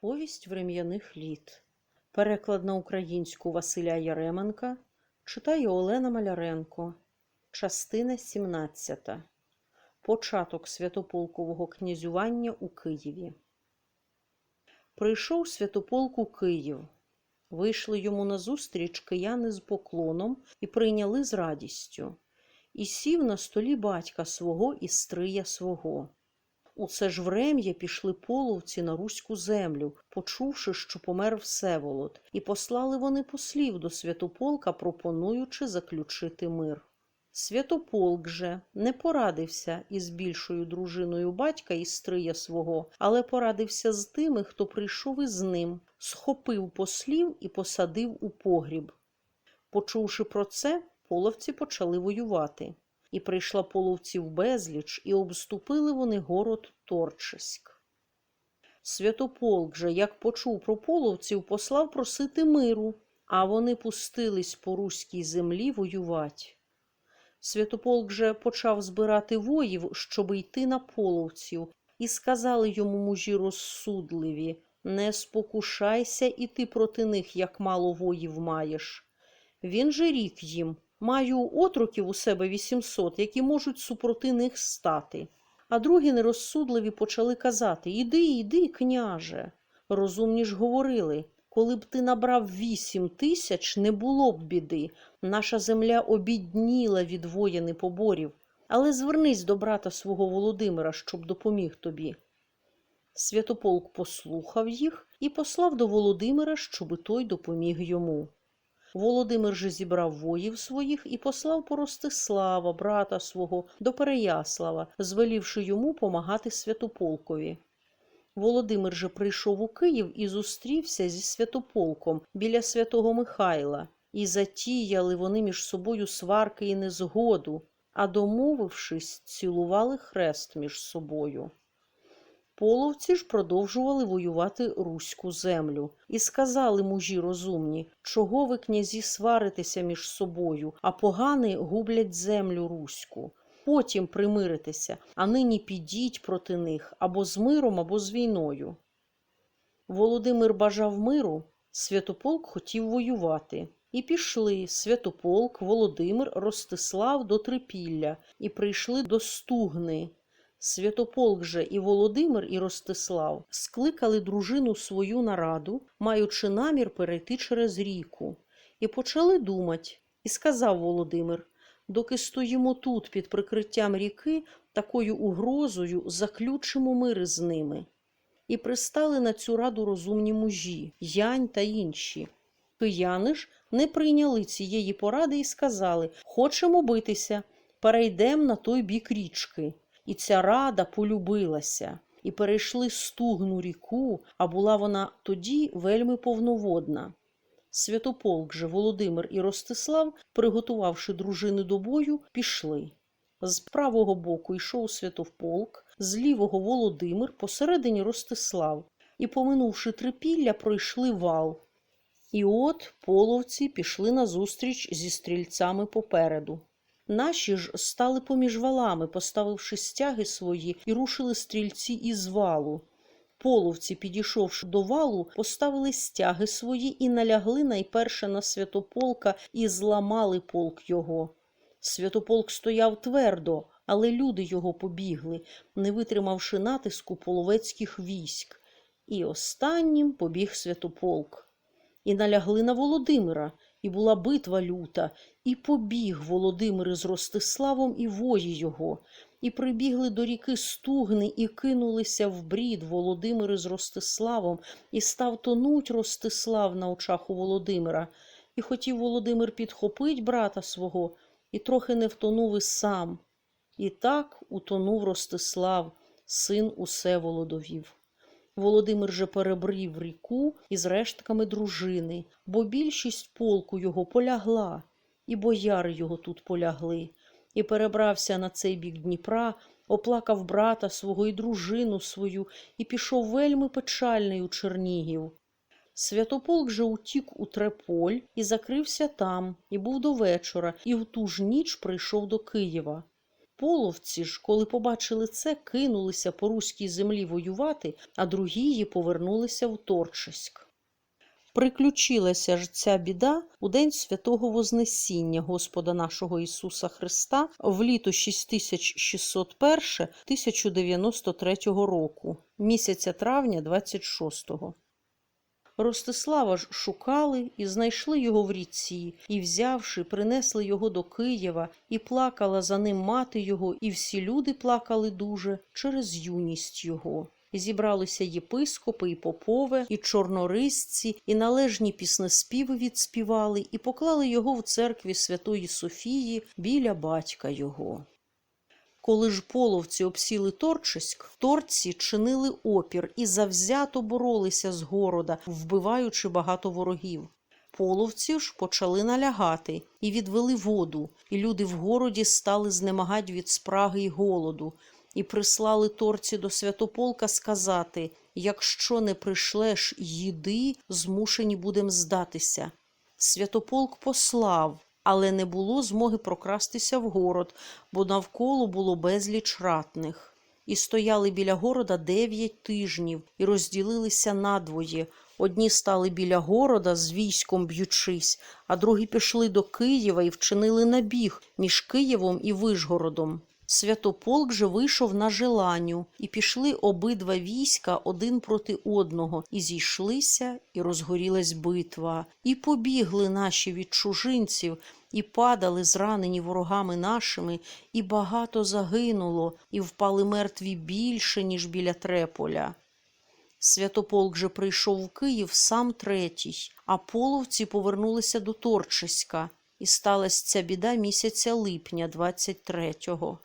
Повість врем'яних літ. Переклад на українську Василя Яременка. Читає Олена Маляренко. Частина 17. Початок святополкового князювання у Києві. Прийшов святополк у Київ. Вийшли йому назустріч кияни з поклоном і прийняли з радістю. І сів на столі батька свого і стрия свого. У це ж врем'я пішли половці на руську землю, почувши, що помер Всеволод, і послали вони послів до святополка, пропонуючи заключити мир. Святополк же не порадився із більшою дружиною батька і стрия свого, але порадився з тими, хто прийшов із ним, схопив послів і посадив у погріб. Почувши про це, половці почали воювати. І прийшла половців безліч, і обступили вони город Торчеськ. Святополк же, як почув про половців, послав просити миру, а вони пустились по руській землі воювать. Святополк же почав збирати воїв, щоб йти на половців, і сказали йому мужі розсудливі не спокушайся іти проти них, як мало воїв маєш. Він же рік їм Маю отроків у себе вісімсот, які можуть супроти них стати. А другі нерозсудливі почали казати Іди, іди, княже. Розумні ж говорили коли б ти набрав вісім тисяч, не було б біди. Наша земля обідніла від воєни поборів. Але звернись до брата свого Володимира, щоб допоміг тобі. Святополк послухав їх і послав до Володимира, щоби той допоміг йому. Володимир же зібрав воїв своїх і послав по Ростислава, брата свого, до Переяслава, звелівши йому помагати святополкові. Володимир же прийшов у Київ і зустрівся зі святополком біля святого Михайла, і затіяли вони між собою сварки і незгоду, а домовившись, цілували хрест між собою. Половці ж продовжували воювати руську землю, і сказали мужі розумні, чого ви, князі, сваритеся між собою, а погани гублять землю руську. Потім примиритеся, а нині підіть проти них або з миром, або з війною. Володимир бажав миру, Святополк хотів воювати. І пішли Святополк, Володимир, Ростислав до Трипілля і прийшли до Стугни. Святополк же і Володимир і Ростислав скликали дружину свою на раду, маючи намір перейти через ріку, і почали думать. І сказав Володимир доки стоїмо тут під прикриттям ріки, такою угрозою заключимо мир з ними. І пристали на цю раду розумні мужі, янь та інші. Кияни ж не прийняли цієї поради і сказали Хочемо битися, перейдемо на той бік річки. І ця рада полюбилася, і перейшли стугну ріку, а була вона тоді вельми повноводна. Святополк же Володимир і Ростислав, приготувавши дружини до бою, пішли. З правого боку йшов Святополк, з лівого Володимир, посередині Ростислав, і, поминувши трипілля, пройшли вал. І от половці пішли назустріч зі стрільцями попереду. Наші ж стали поміж валами, поставивши стяги свої, і рушили стрільці із валу. Половці, підійшовши до валу, поставили стяги свої і налягли найперше на святополка і зламали полк його. Святополк стояв твердо, але люди його побігли, не витримавши натиску половецьких військ. І останнім побіг святополк. І налягли на Володимира, і була битва люта, і побіг Володимир з Ростиславом і вої його і прибігли до ріки Стугни і кинулися в брід Володимир з Ростиславом, і став тонуть Ростислав на очах у Володимира. І хотів Володимир підхопить брата свого, і трохи не втонув і сам. І так утонув Ростислав, син усе Володовів. Володимир же перебрів ріку із рештками дружини, бо більшість полку його полягла, і бояри його тут полягли і перебрався на цей бік Дніпра, оплакав брата свого і дружину свою, і пішов вельми печальний у Чернігів. Святополк же утік у Треполь і закрився там, і був до вечора, і в ту ж ніч прийшов до Києва. Половці ж, коли побачили це, кинулися по руській землі воювати, а другії повернулися в Торчиськ. Приключилася ж ця біда у день святого Вознесіння Господа нашого Ісуса Христа в літо 6601 1093 року, місяця травня 26-го. Ростислава ж шукали і знайшли його в ріці, і, взявши, принесли його до Києва, і плакала за ним мати його, і всі люди плакали дуже через юність його. Зібралися єпископи, і попове, і чорнорисці, і належні піснеспіви відспівали, і поклали його в церкві Святої Софії біля батька його. Коли ж половці обсіли Торчиськ, торці чинили опір і завзято боролися з города, вбиваючи багато ворогів. Половці ж почали налягати і відвели воду, і люди в городі стали знемагать від спраги й голоду, і прислали торці до святополка сказати якщо не пришлеш їди, змушені будем здатися. Святополк послав, але не було змоги прокрастися в город, бо навколо було безліч ратних. І стояли біля города дев'ять тижнів і розділилися надвоє. Одні стали біля города з військом б'ючись, а другі пішли до Києва і вчинили набіг між Києвом і Вишгородом. Святополк же вийшов на желанню, і пішли обидва війська один проти одного, і зійшлися, і розгорілась битва, і побігли наші від чужинців, і падали зранені ворогами нашими, і багато загинуло, і впали мертві більше, ніж біля Треполя. Святополк же прийшов в Київ сам третій, а половці повернулися до Торчиська, і сталася ця біда місяця липня 23-го.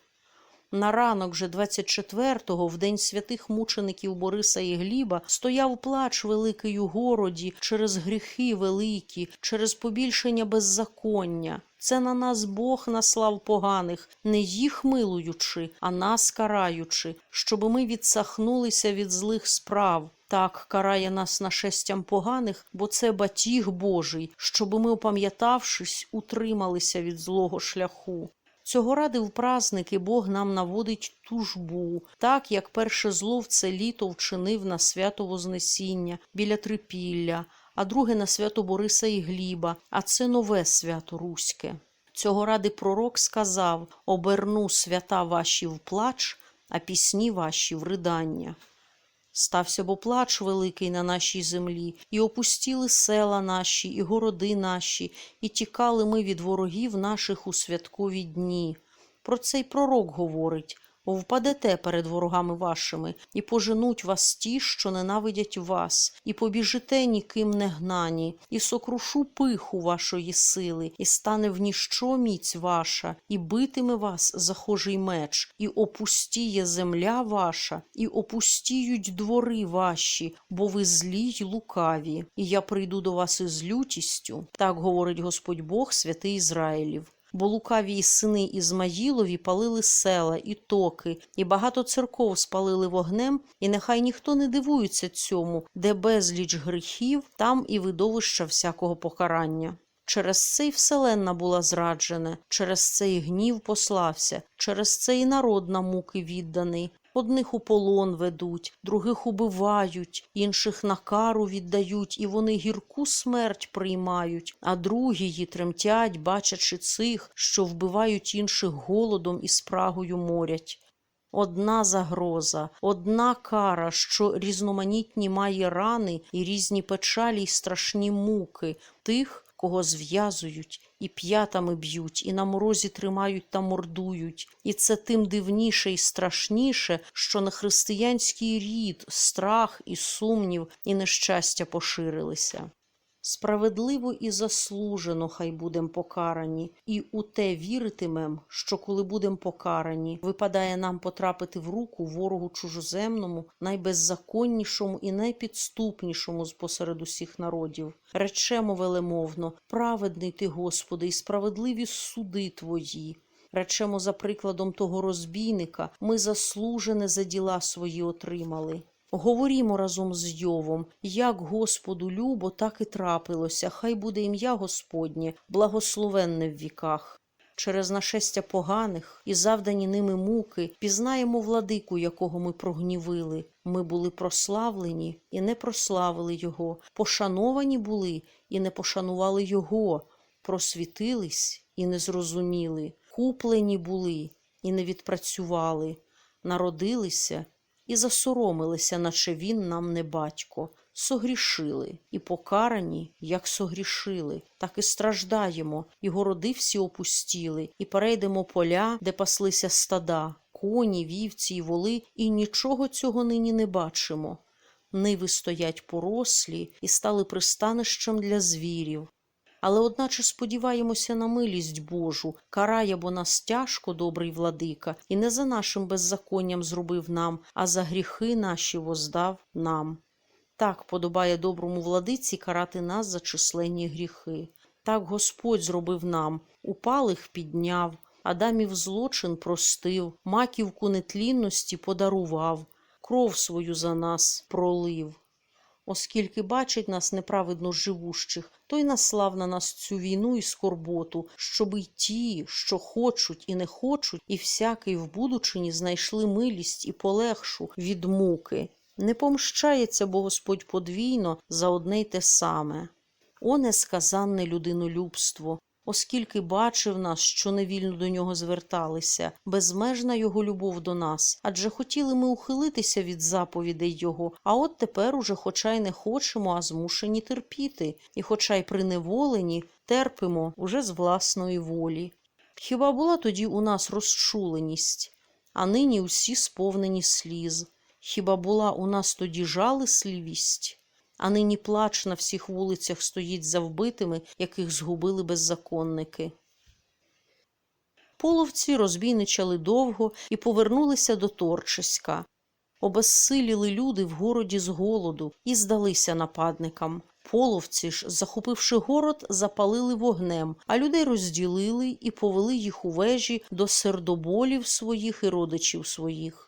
На ранок же 24-го, в день святих мучеників Бориса і Гліба, стояв плач великий у городі через гріхи великі, через побільшення беззаконня. Це на нас Бог наслав поганих, не їх милуючи, а нас караючи, щоби ми відсахнулися від злих справ. Так карає нас нашестям поганих, бо це батіг Божий, щоби ми, опам'ятавшись, утрималися від злого шляху. Цього ради в праздники Бог нам наводить тужбу, так як перше зло в це літо вчинив на свято Вознесіння біля Трипілля, а друге на свято Бориса і Гліба, а це нове свято Руське. Цього ради пророк сказав оберну свята ваші в плач, а пісні ваші в ридання. Стався бо плач великий на нашій землі, і опустіли села наші, і городи наші, і тікали ми від ворогів наших у святкові дні. Про цей пророк говорить впадете перед ворогами вашими, і поженуть вас ті, що ненавидять вас, і побіжите ніким не гнані, і сокрушу пиху вашої сили, і стане в ніщо міць ваша, і битиме вас захожий меч, і опустіє земля ваша, і опустіють двори ваші, бо ви злі й лукаві, і я прийду до вас із лютістю, так говорить Господь Бог, святий Ізраїлів бо лукаві сини Ізмаїлові палили села і токи, і багато церков спалили вогнем, і нехай ніхто не дивується цьому, де безліч гріхів, там і видовища всякого покарання. Через це й вселенна була зраджена, через це й гнів послався, через це й народ на муки відданий. Одних у полон ведуть, других убивають, інших на кару віддають, і вони гірку смерть приймають, а другі ї тремтять, бачачи цих, що вбивають інших голодом і спрагою морять. Одна загроза, одна кара, що різноманітні має рани і різні печалі й страшні муки тих, кого зв'язують і п'ятами б'ють, і на морозі тримають та мордують. І це тим дивніше і страшніше, що на християнський рід страх і сумнів і нещастя поширилися. Справедливо і заслужено хай будем покарані, і у те віритимем, що коли будем покарані, випадає нам потрапити в руку ворогу чужоземному, найбеззаконнішому і найпідступнішому з посеред усіх народів. Речемо велемовно, праведний ти, Господи, і справедливі суди твої. Речемо за прикладом того розбійника, ми заслужене за діла свої отримали. Говорімо разом з Йовом, як Господу любо, так і трапилося, хай буде ім'я Господнє, благословенне в віках. через нашестя поганих і завдані ними муки, пізнаємо владику, якого ми прогнівили. Ми були прославлені і не прославили Його, пошановані були і не пошанували Його, просвітились і не зрозуміли, куплені були і не відпрацювали, народилися і засоромилися, наче він нам не батько. Согрішили і покарані, як согрішили, так і страждаємо, і городи всі опустіли, і перейдемо поля, де паслися стада, коні, вівці й воли, і нічого цього нині не бачимо. Ниви стоять порослі і стали пристанищем для звірів. Але одначе сподіваємося на милість Божу, карає бо нас тяжко, добрий владика, і не за нашим беззаконням зробив нам, а за гріхи наші воздав нам. Так подобає доброму владиці карати нас за численні гріхи. Так Господь зробив нам, упалих підняв, Адамів злочин простив, маківку нетлінності подарував, кров свою за нас пролив. Оскільки бачить нас неправедно живущих, то й наслав на нас цю війну і скорботу, щоб й ті, що хочуть і не хочуть, і всякий в будучині знайшли милість і полегшу від муки. Не помщається бо Господь подвійно за одне й те саме. О несказанне людинолюбство, оскільки бачив нас, що невільно до нього зверталися, безмежна його любов до нас, адже хотіли ми ухилитися від заповідей Його, а от тепер уже, хоча й не хочемо, а змушені терпіти, і, хоча й приневолені, терпимо уже з власної волі. Хіба була тоді у нас розчуленість, а нині усі сповнені сліз. Хіба була у нас тоді жалисливість, а нині плач на всіх вулицях стоїть за вбитими, яких згубили беззаконники. Половці розбійничали довго і повернулися до Торчеська. Обезсиліли люди в городі з голоду і здалися нападникам. Половці ж, захопивши город, запалили вогнем, а людей розділили і повели їх у вежі до сердоболів своїх і родичів своїх.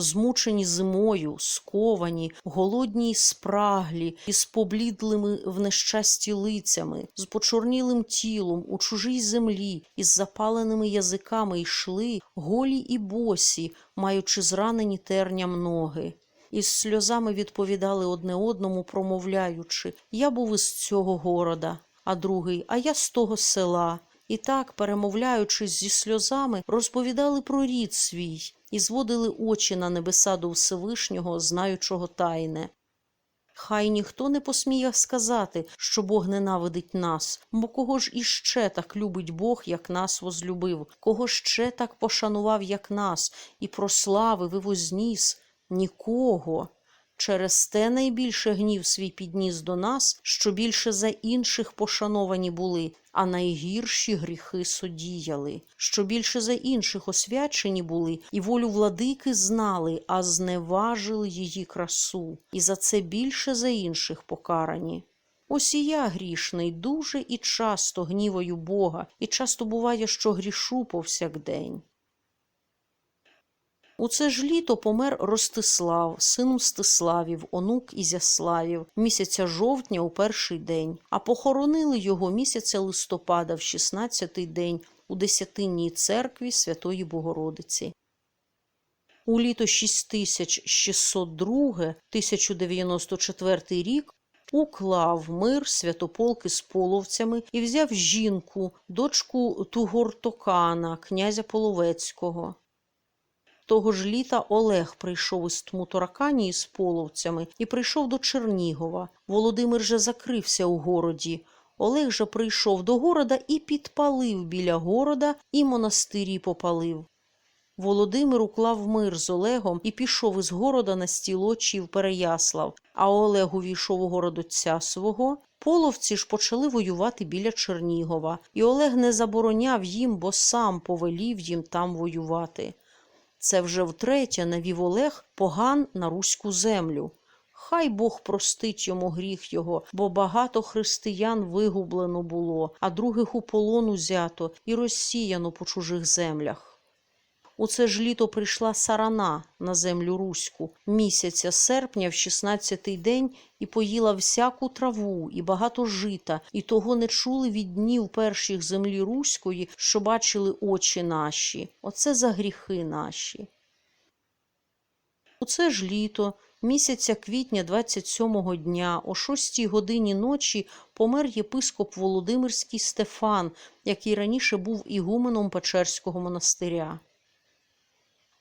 Змучені зимою, сковані, голодні й спраглі, із поблідлими в нещасті лицями, з почорнілим тілом у чужій землі, із запаленими язиками йшли, голі і босі, маючи зранені терням ноги. Із сльозами відповідали одне одному, промовляючи Я був із цього города, а другий, а я з того села. І так, перемовляючись зі сльозами, розповідали про рід свій і зводили очі на небеса до Всевишнього, знаючого тайне. Хай ніхто не посміє сказати, що Бог ненавидить нас, бо кого ж іще так любить Бог, як нас возлюбив, кого ще так пошанував, як нас, і прославив і возніс нікого. Через те найбільше гнів свій підніс до нас, що більше за інших пошановані були, а найгірші гріхи содіяли, що більше за інших освячені були, і волю владики знали, а зневажили її красу, і за це більше за інших покарані. Ось і я грішний, дуже і часто гнівою Бога, і часто буває, що грішу повсякдень. У це ж літо помер Ростислав, син Мстиславів, онук Ізяславів, місяця жовтня у перший день, а похоронили його місяця листопада в 16-й день у десятинній церкві Святої Богородиці. У літо 6602 1094 рік уклав мир святополки з половцями і взяв жінку, дочку Тугортокана, князя Половецького. Того ж літа Олег прийшов із Тмутаракані з половцями і прийшов до Чернігова. Володимир же закрився у городі. Олег же прийшов до города і підпалив біля города, і монастирі попалив. Володимир уклав мир з Олегом і пішов із города на стілочі в Переяслав, а Олег увійшов у город свого. Половці ж почали воювати біля Чернігова, і Олег не забороняв їм, бо сам повелів їм там воювати. Це вже втретє навів Олег поган на руську землю. Хай Бог простить йому гріх його, бо багато християн вигублено було, а других у полон узято і розсіяно по чужих землях. У це ж літо прийшла сарана на землю руську місяця серпня в 16-й день і поїла всяку траву і багато жита, і того не чули від днів перших землі руської, що бачили очі наші. Оце за гріхи наші. У це ж літо, місяця квітня 27-го дня, о 6 годині ночі помер єпископ Володимирський Стефан, який раніше був ігуменом Печерського монастиря.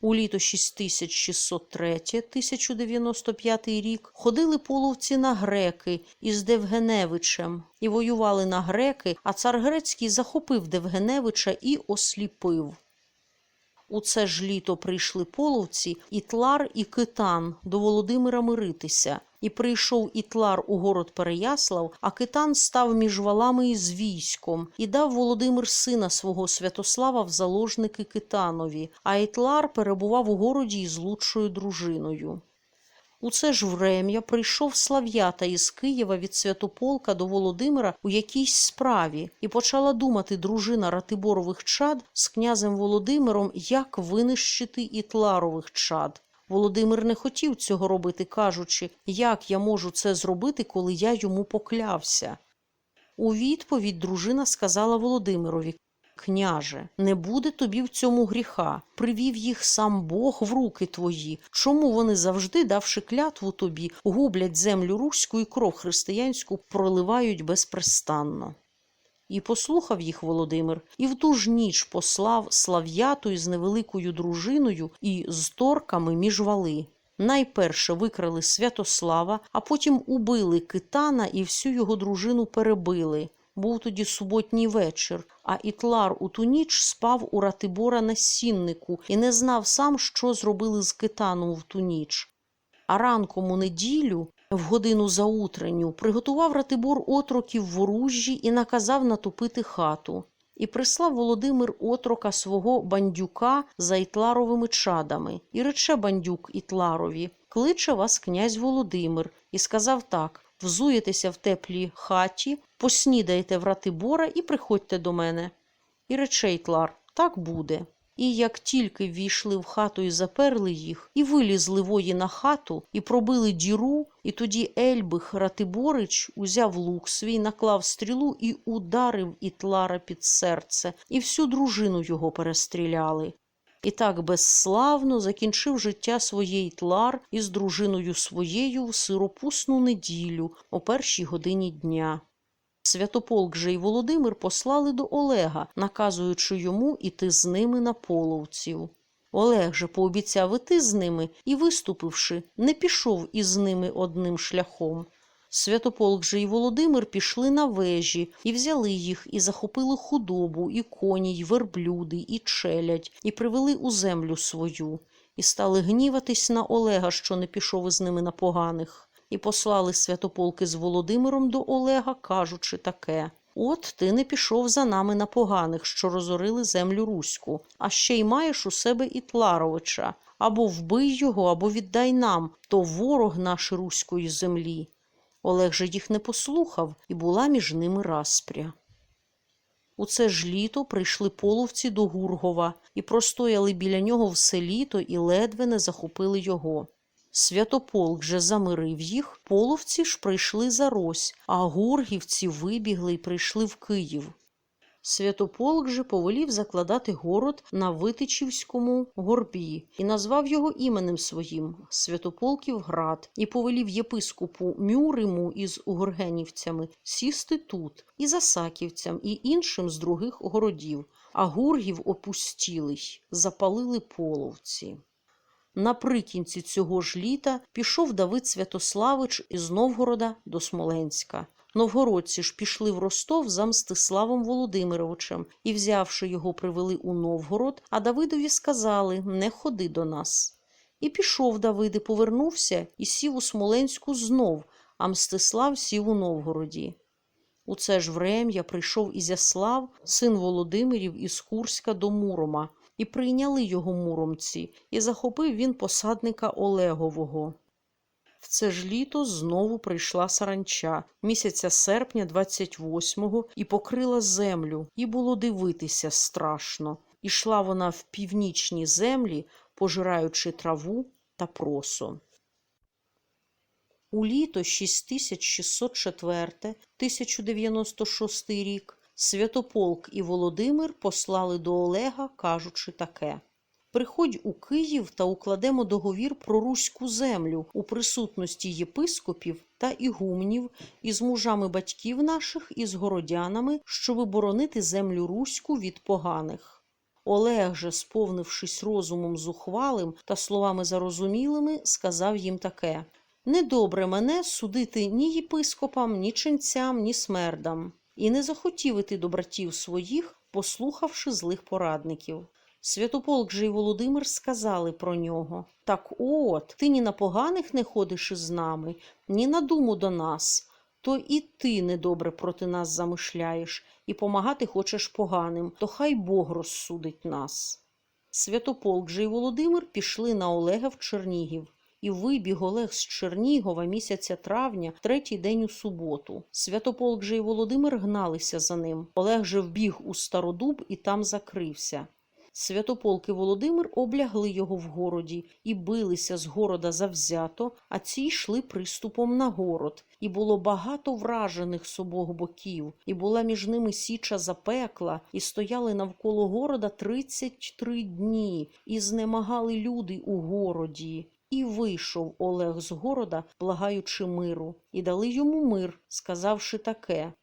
У літо 6603 1095 рік ходили половці на греки із Девгеневичем і воювали на греки, а цар грецький захопив Девгеневича і осліпив. У це ж літо прийшли половці Ітлар і Китан до Володимира миритися. І прийшов Ітлар у город Переяслав, а Китан став між валами із військом, і дав Володимир сина свого Святослава в заложники Китанові, а Ітлар перебував у городі із лучшою дружиною. У це ж врем'я прийшов Слав'ята із Києва від Святополка до Володимира у якійсь справі, і почала думати дружина Ратиборових чад з князем Володимиром, як винищити Ітларових чад. Володимир не хотів цього робити, кажучи, як я можу це зробити, коли я йому поклявся. У відповідь дружина сказала Володимирові Княже, не буде тобі в цьому гріха. Привів їх сам Бог в руки твої. Чому вони завжди, давши клятву тобі, гублять землю руську і кров християнську проливають безпрестанно? І послухав їх Володимир, і в ту ж ніч послав Слав'яту із невеликою дружиною і з торками між вали. Найперше викрали Святослава, а потім убили Китана і всю його дружину перебили. Був тоді суботній вечір, а Ітлар у ту ніч спав у Ратибора на сіннику і не знав сам, що зробили з Китаном в ту ніч. А ранком у неділю, в годину заутренню, приготував Ратибор отроків в оружжі і наказав натопити хату. І прислав Володимир отрока свого бандюка за Ітларовими чадами. І рече бандюк Ітларові, кличе вас князь Володимир, і сказав так взуєтеся в теплій хаті, поснідаєте в Ратибора і приходьте до мене. І рече Ітлар, так буде. І як тільки ввійшли в хату і заперли їх, і вилізли вої на хату, і пробили діру, і тоді Ельбих Ратиборич узяв лук свій, наклав стрілу і ударив Ітлара під серце, і всю дружину його перестріляли. І так безславно закінчив життя своє Ітлар із дружиною своєю в сиропусну неділю о першій годині дня. Святополк же й Володимир послали до Олега, наказуючи йому іти з ними на половців. Олег же пообіцяв іти з ними і, виступивши, не пішов із ними одним шляхом. Святополк же й Володимир пішли на вежі, і взяли їх, і захопили худобу, і коні, й верблюди, і челядь, і привели у землю свою, і стали гніватись на Олега, що не пішов із ними на поганих. І послали святополки з Володимиром до Олега, кажучи таке От ти не пішов за нами на поганих, що розорили землю руську, а ще й маєш у себе Ітларовича. Або вбий його, або віддай нам, то ворог наш руської землі. Олег же їх не послухав, і була між ними распря. У це ж літо прийшли половці до Гургова і простояли біля нього все літо і ледве не захопили його. Святополк же замирив їх, половці ж прийшли за Рось, а гургівці вибігли й прийшли в Київ. Святополк же повелів закладати город на Витичівському горбі і назвав його іменем своїм Святополків град, і повелів єпископу Мюриму із угоргенівцями сісти тут, і засаківцям, і іншим з других городів, а гургів опустіли й, запалили половці. Наприкінці цього ж літа пішов Давид Святославич із Новгорода до Смоленська. Новгородці ж пішли в Ростов за Мстиславом Володимировичем і, взявши його, привели у Новгород, а Давидові сказали не ходи до нас. І пішов Давид і повернувся і сів у Смоленську знов, а Мстислав сів у Новгороді. У це ж врем'я прийшов Ізяслав, син Володимирів із Курська до Мурома, і прийняли його муромці, і захопив він посадника Олегового. В це ж літо знову прийшла саранча місяця серпня 28-го і покрила землю, і було дивитися страшно. Ішла вона в північні землі, пожираючи траву та просо. У літо 6604-1096 рік Святополк і Володимир послали до Олега, кажучи таке. Приходь у Київ та укладемо договір про руську землю у присутності єпископів та ігумнів із мужами батьків наших і з городянами, щоби боронити землю руську від поганих. Олег же, сповнившись розумом зухвалим та словами зарозумілими, сказав їм таке Недобре мене судити ні єпископам, ні ченцям, ні смердам, і не захотів іти до братів своїх, послухавши злих порадників. Святополк же й Володимир сказали про нього Так от, ти ні на поганих не ходиш із нами, ні на думу до нас, то і ти недобре проти нас замишляєш, і помагати хочеш поганим, то хай Бог розсудить нас. Святополк же й Володимир пішли на Олега в Чернігів. І вибіг Олег з Чернігова місяця травня, третій день у суботу. Святополк же й Володимир гналися за ним. Олег же вбіг у Стародуб і там закрився. Святополк і Володимир облягли його в городі і билися з города завзято, а ці йшли приступом на город. І було багато вражених з обох боків, і була між ними січа запекла, і стояли навколо города тридцять три дні, і знемагали люди у городі. І вийшов Олег з города, благаючи миру, і дали йому мир, сказавши таке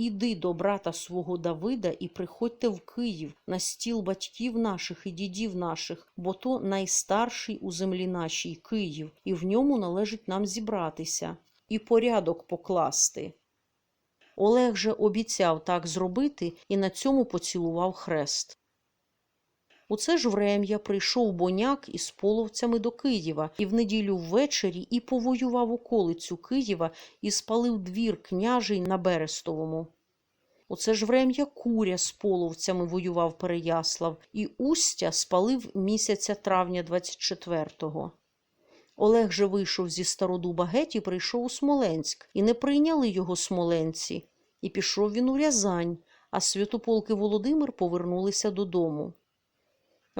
Іди до брата свого Давида і приходьте в Київ на стіл батьків наших і дідів наших, бо то найстарший у землі нашій Київ, і в ньому належить нам зібратися і порядок покласти. Олег же обіцяв так зробити і на цьому поцілував хрест. У це ж врем'я прийшов боняк із половцями до Києва і в неділю ввечері і повоював околицю Києва і спалив двір княжий на Берестовому. У це ж врем'я куря з половцями воював Переяслав, і Устя спалив місяця травня 24-го. Олег же вийшов зі Стародуба геть і прийшов у Смоленськ, і не прийняли його смоленці, і пішов він у Рязань, а Святополк і Володимир повернулися додому.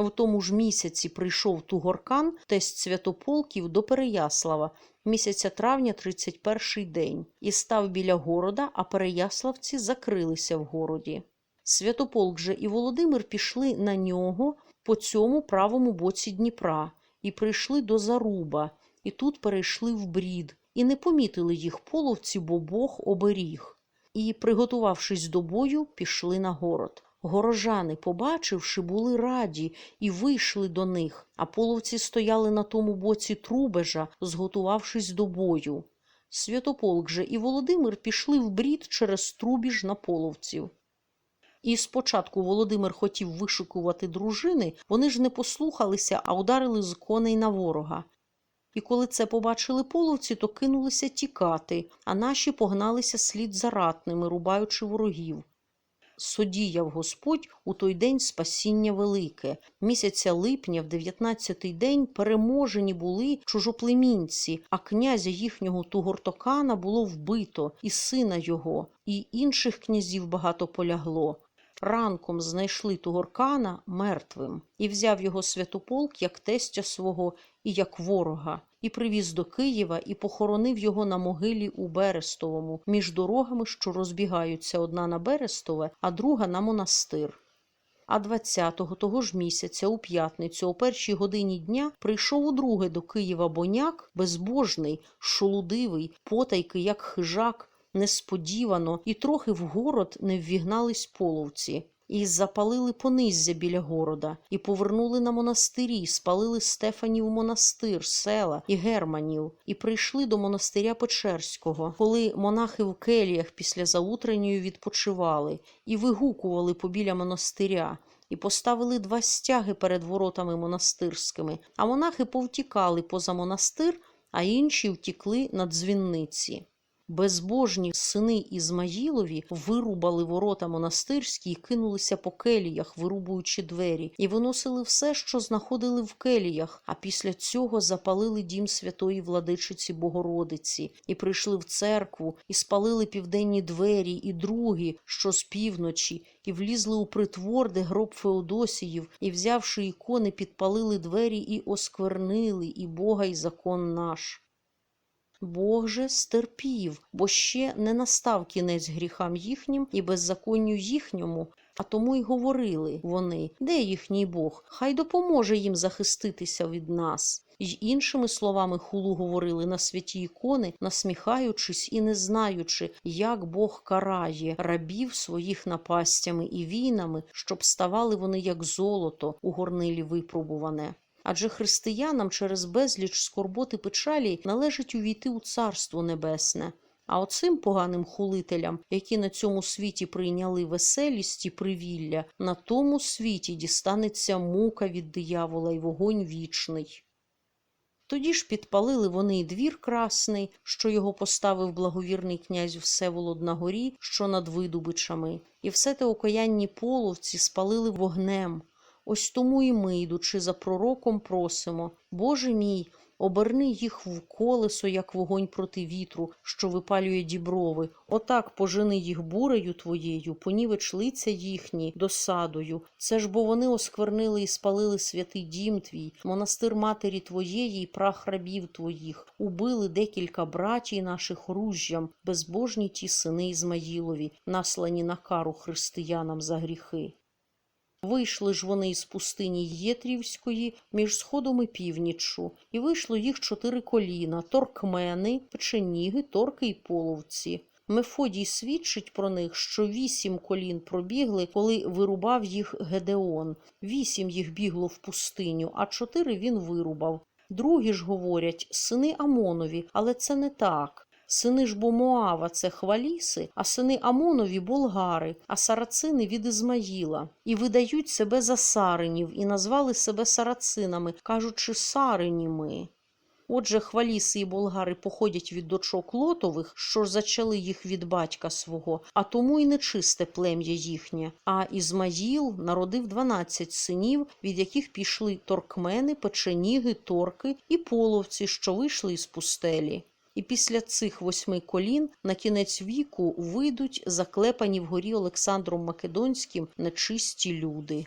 В тому ж місяці прийшов Тугоркан, тесть Святополків, до Переяслава, місяця травня 31 день, і став біля города, а переяславці закрилися в городі. Святополк же і Володимир пішли на нього по цьому правому боці Дніпра, і прийшли до Заруба, і тут перейшли в брід, і не помітили їх половці, бо Бог оберіг. І, приготувавшись до бою, пішли на город. Горожани, побачивши, були раді і вийшли до них, а половці стояли на тому боці трубежа, зготувавшись до бою. Святополк же і Володимир пішли в брід через трубіж на половців. І спочатку Володимир хотів вишикувати дружини, вони ж не послухалися, а ударили з коней на ворога. І коли це побачили половці, то кинулися тікати, а наші погналися слід за ратними, рубаючи ворогів содіяв Господь у той день спасіння велике. Місяця липня, в дев'ятнадцятий день, переможені були чужоплемінці, а князя їхнього Тугортокана було вбито, і сина його, і інших князів багато полягло. Ранком знайшли Тугоркана мертвим і взяв його святополк як тестя свого і як ворога, і привіз до Києва і похоронив його на могилі у Берестовому між дорогами, що розбігаються одна на Берестове, а друга на монастир. А 20-го того ж місяця, у п'ятницю, о першій годині дня, прийшов удруге до Києва боняк, безбожний, шолудивий, потайки, як хижак, несподівано, і трохи в город не ввігнались половці. І запалили пониззя біля города, і повернули на монастирі, спалили Стефанів монастир, села і германів, і прийшли до монастиря Печерського, коли монахи в келіях після заутренньої відпочивали, і вигукували побіля монастиря, і поставили два стяги перед воротами монастирськими, а монахи повтікали поза монастир, а інші втікли на дзвінниці. Безбожні сини Ізмаїлові вирубали ворота монастирські і кинулися по келіях, вирубуючи двері, і виносили все, що знаходили в келіях. А після цього запалили дім святої владичиці Богородиці, і прийшли в церкву, і спалили південні двері, і другі, що з півночі, і влізли у притвор, де гроб Феодосіїв, і, взявши ікони, підпалили двері і осквернили і Бога, і закон наш. Бог же стерпів, бо ще не настав кінець гріхам їхнім і беззаконню їхньому. А тому й говорили вони, де їхній Бог, хай допоможе їм захиститися від нас. Й іншими словами хулу говорили на святі ікони, насміхаючись і не знаючи, як Бог карає рабів своїх напастями і війнами, щоб ставали вони як золото у горнилі випробуване. Адже християнам через безліч скорботи печалі належить увійти у Царство Небесне. А оцим поганим хулителям, які на цьому світі прийняли веселість і привілля, на тому світі дістанеться мука від диявола й вогонь вічний. Тоді ж підпалили вони й двір красний, що його поставив благовірний князь Всеволод на горі, що над видубичами, і все те окаянні половці спалили вогнем. Ось тому і ми, йдучи за пророком, просимо, Боже мій, оберни їх в колесо, як вогонь проти вітру, що випалює діброви. Отак пожени їх бурею твоєю, понівеч лиця їхні досадою. Це ж бо вони осквернили і спалили святий дім твій, монастир матері твоєї і прах рабів твоїх, убили декілька братій наших ружжям, безбожні ті сини Ізмаїлові, наслані на кару християнам за гріхи. Вийшли ж вони із пустині Єтрівської між сходом і північчю, і вийшло їх чотири коліна торкмени, печеніги, торки й половці. Мефодій свідчить про них, що вісім колін пробігли, коли вирубав їх Гедеон. Вісім їх бігло в пустиню, а чотири він вирубав. Другі ж говорять сини Амонові, але це не так. Сини ж бо Моава це хваліси, а сини Амонові болгари, а сарацини від Ізмаїла. І видають себе за саринів, і назвали себе сарацинами, кажучи сарині ми. Отже, хваліси і болгари походять від дочок Лотових, що зачали їх від батька свого, а тому й нечисте плем'я їхнє. А Ізмаїл народив дванадцять синів, від яких пішли торкмени, печеніги, торки і половці, що вийшли із пустелі. І після цих восьми колін на кінець віку вийдуть заклепані вгорі Олександром Македонським нечисті люди.